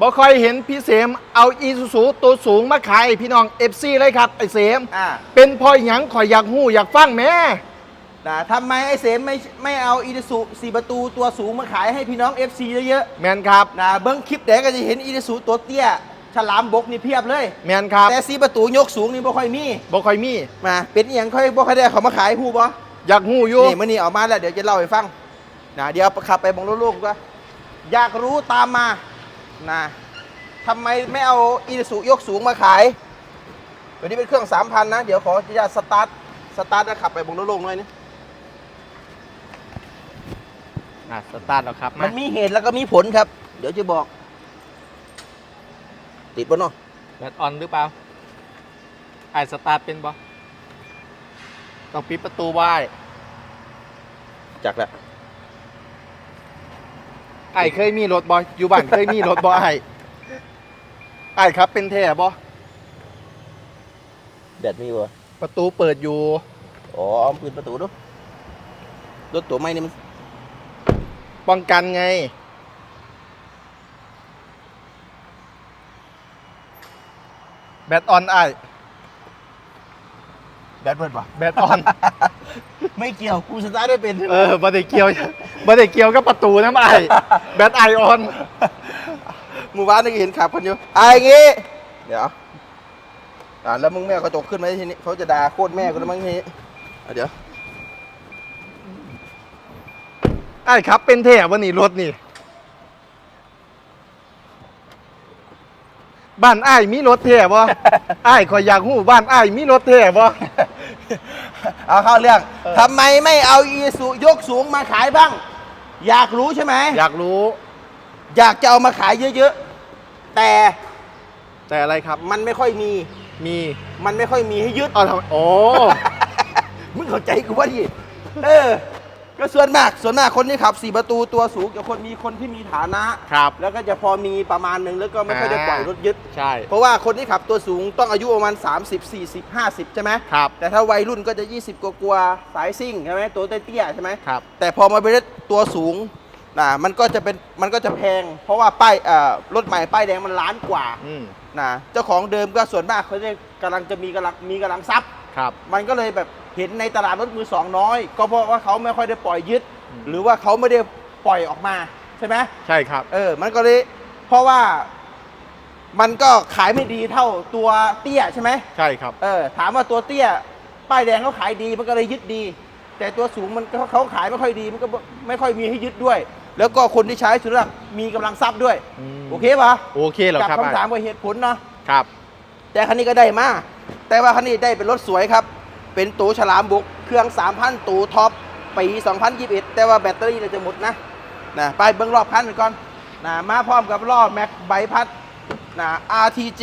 บ่ค่อยเห็นพี่เสมเอาอีซูซูตัวสูงมาขายให้พี่น้องเอฟซีเลยครับไอเสม อ่าเป็นเพอหยังข่อยอยากหู้อยากฟังแหม่นะทำไมไอ้เสมไม่ไม่เอาอีซูซูสี่ประตูตัวสูงมาขายให้พี่น้อง FC เยอะแมนครับ ๆนะเบิ้งคลิปเด็กก็จะเห็นอีซูซูตัวเตี้ย ฉลามบกนี่เพียบเลย แมนครับแต่สี่ประตูยกสูงนี่บ่ค่อยมี บ่ค่อยมี มาเป็นอหย่างค่อยบ่ค่อยได้เขามาขายฮู้บ่อยากหู้อยู่ นี่มื่อนี้เออกมาแล้วเดี๋ยวจะเล่าให้ฟังนะเดี๋ยวขับไปบองลูกๆก็อยากรู้ตามมา นะทำไมไม่เอาอีซูยกสูงมาขาย ตัวนี้เป็นเครื่อง 3,000 นะ เดี๋ยวขอจะสตาร์ท สตาร์ทแล้วขับไปบองลูกๆหน่อยนึงอะสตาร์ทแล้วครับมันมีเหตุแล้วก็มีผลครับ เดี๋ยวจะบอก ติดบนเนาะแบตออนหรือเปล่าไอสตาร์ทเป็นบ่ต้องปิดประตูไว้ จักแล้ว ไอเคยมีรถบ่อยู่บ้านเคยมีรถบ่ไอไอครับเป็นแท้บ่แดดมีบ่ประตูเปิดอยู่อ๋อเอาปืนประตูดูรถตัวไม่นี่มันป้องกันไง แบตออนไอ แดดเปิดป่ะแบตออน ไม่เกี่ยวกูสตาร์ทได้เป็นเออบ่ได้เกี่ยวบ่ได้เกี่ยวกับประตูนะไอแบตไอออน หมู่บ้านนี่ก็เห็นขับกันอยู่ไอ้งี้ เดี๋ยวอ่าแล้วมึงแม่เขาตกขึ้นมาทีนี้เขาจะด่าโคตรแม่กูแล้วมั้งทีนี้อะเดี๋ยวไอ้ครับเป็นแท้วันนี้รถนี่ บ้านไอ้ายมีรถแท้บ่ ไอ้ายขอยอยากหู้บ้านไอ้ายมีรถแท้บ่ เอาเข้าเรื่องเออทำไมไม่เอาอีสุยกสูงมาขายบ้าง อยากรู้ใช่ไหมอยากรู้ อยากจะเอามาขายเยอะๆ แต่แต่อะไรครับมันไม่ค่อยมีมีมันไม่ค่อยมีให้ยึดเอาทำไมโอ้ มึงเข้าใจกูว่าดิเออ ก็ส่วนมากส่วนมากคนที่ขับสี่ประตูตัวสูงจะคนมีคนที่มีฐานะ ครับ แล้วก็จะพอมีประมาณหนึ่งแล้วก็ไม่ค่อยได้ปล่อยรถยึด ใช่ เพราะว่าคนที่ขับตัวสูงต้องอายุประมาณ 30 40 50 ใช่ไหมครับแต่ถ้าวัยรุ่นก็จะ 20กว่ากว่าๆสายซิ่งใช่ไหมตัวเตี้ยๆใช่ไหมครับแต่พอมาเป็นรถตัวสูงนะมันก็จะเป็นมันก็จะแพง เพราะว่าป้ายเอ่อรถใหม่ป้ายแดงมันล้านกว่าอืมนะเจ้าของเดิมก็ส่วนมากเขาจะกำลังจะมีกำลังมีกำลังทรัพย์ครับ มันก็เลยแบบ เห็นในตลาดรถมือสองน้อย ก็เพราะว่าเขาไม่ค่อยได้ปล่อยยึดอืมหรือว่าเขาไม่ได้ปล่อยออกมาใช่ไหมใช่ครับ เออ มันก็เลยเพราะว่ามันก็ขายไม่ดีเท่าตัวเตี้ยใช่ไหมใช่ครับ เออ ถามว่าตัวเตี้ย ป้ายแดงเขาขายดีมันก็เลยยึดดี แต่ตัวสูงมันก็เขาขายไม่ค่อยดีมันก็ไม่ค่อยมีให้ยึดด้วย แล้วก็คนที่ใช้สุดท้ายมีกำลังทรัพย์ด้วยอืมโอเคปะโอเคแล้วกับครับคำถามกับเหตุผลเนาะครับ แต่คันนี้ก็ได้มาแต่ว่าคันนี้ได้เป็นรถสวยครับ เป็นตูฉลามบุก เครื่อง 3,000ตูท็อปปี 2021 แต่ว่าแบตเตอรี่เนี่ยจะหมดนะนะไปเบิ้งรอบคันกันก่อนนะมาพร้อมกับล้อแม็กใบพัดนะ RTG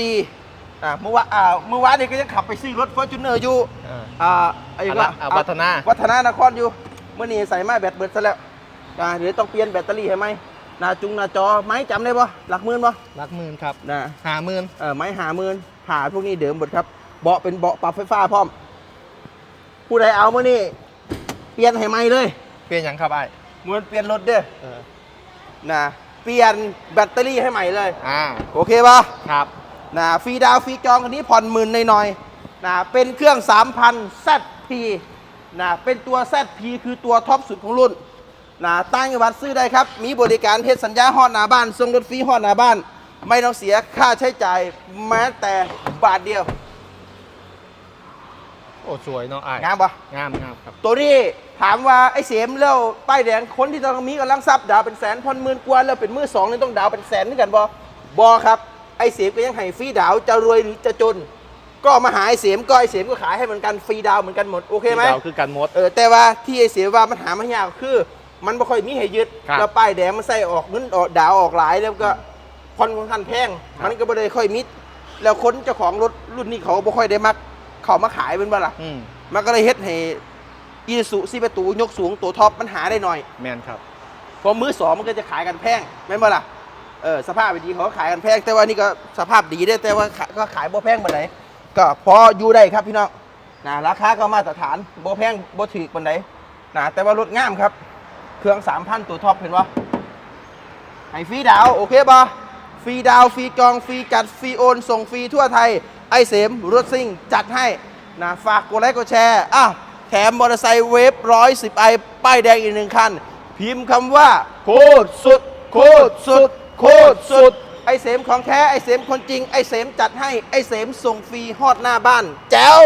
นะเมื่อวานอ่าเมื่อวานนี้ก็ยังขับไปซื้อรถ Fortuner อยู่เอออ่าไอ้อะไรว่าอ่าวัฒนาวัฒนานครอยู่เมื่อนี้ใส่มาแบตเบิดซะแล้วนะเดี๋ยวต้องเปลี่ยนแบตเตอรี่ให้ไหมหน้าจุงหน้าจอไม้จำได้ปะหลักหมื่นปะรักหมื่นครับนะหาหมื่นเออไม้หาหมื่นหาพวกนี้เดิมหมดครับเบาะเป็นเบาะปรับไฟฟ้าพร้อม ผู้ใดเอามานี่ เปลี่ยนให้ใหม่เลยเป็นหยังครับไอ้เหมือนเปลี่ยนรถเด้อเออนะเปลี่ยนแบตเตอรี่ให้ใหม่เลย อ่าโอเคปะครับนะฟรีดาวน์ฟรีจองคันนี้ผ่อนหมื่นหน่อยๆนะเป็นเครื่อง 3,000 ZP นะเป็นตัว ZP คือตัวท็อปสุดของรุ่นนะตั้งจังหวัดซื้อได้ครับ มีบริการเทศสัญญาฮอดหน้าบ้านส่งรถฟรีฮอดหน้าบ้าน ไม่ต้องเสียค่าใช้จ่ายแม้แต่บาทเดียว โอ้สวยเนาะไอ้งามปะงามงามครับ ตัวนี้ถามว่าไอ้เสียมแล้วป้ายแดงคนที่ต้องมีกำลังทรัพย์ดาวเป็นแสนพอนหมื่นกว่าแล้วเป็นมือสองนี่ต้องดาวเป็นแสนด้วยกันบอบอครับไอ้เสียมก็ยังให้ฟรีดาวจะรวยหรือจะจน ก็มาหาไอ้เสียมก็ไอ้เสียมก็ขายให้เหมือนกันฟรีดาวเหมือนกันหมดโอเคไหมที่ดาวคือกันหมด เออแต่ว่าที่ไอ้เสียว่ามันหาไม่ยากคือ มันไม่ค่อยมีให้ยึดครับแล้วป้ายแดงมันใส่ออกเงินออกดาวออกหลายแล้วก็คอนค่อนข้างแพงมันก็ไม่ได้ค่อยมิด แล้วคนเจ้าของรถรุ่นนี้เขาก็ไม่ค่อยได้มัก เขามาขายเป็นว่าล่ะอืมมันก็เลยเฮ็ดให้อีสุซีประตูยกสูงตัวท็อปมันหาได้หน่อยแมนครับ เพอมือสองมันก็จะขายกันแพงแม่นบ่ล่ะเออสภาพดีเขาก็ขายกันแพงแต่ว่านี่ก็สภาพดีได้แต่ว่าขาก็ขายบ่แพงปานไหนก็พออยู่ได้ครับพี่น้องนะราคาก็มาตรฐานบ่แพงบ่ถูกปานไหนนะแต่ว่ารถงามครับ เครื่อง3,000ตัวท็อปเห็นบ่ให้ฟรีดาวน์โอเคบ่ ฟรีดาวฟรีจองฟรีจัดฟรีโอน ส่งฟรีทั่วไทย ไอเสมรถซิ่ง จัดให้นะฝากกดไลค์กดแชร์อ้าวแถมมอเตอร์ไซค์เวฟร้อยสิบไอป้ายแดงอีกหนึ่งคัน พิมพ์คำว่า โคตรสุด โคตรสุด โคตรสุด ไอเสมของแท้ ไอเสมคนจริง ไอเสมจัดให้ ไอเสมส่งฟรีฮอดหน้าบ้าน แจ๋ว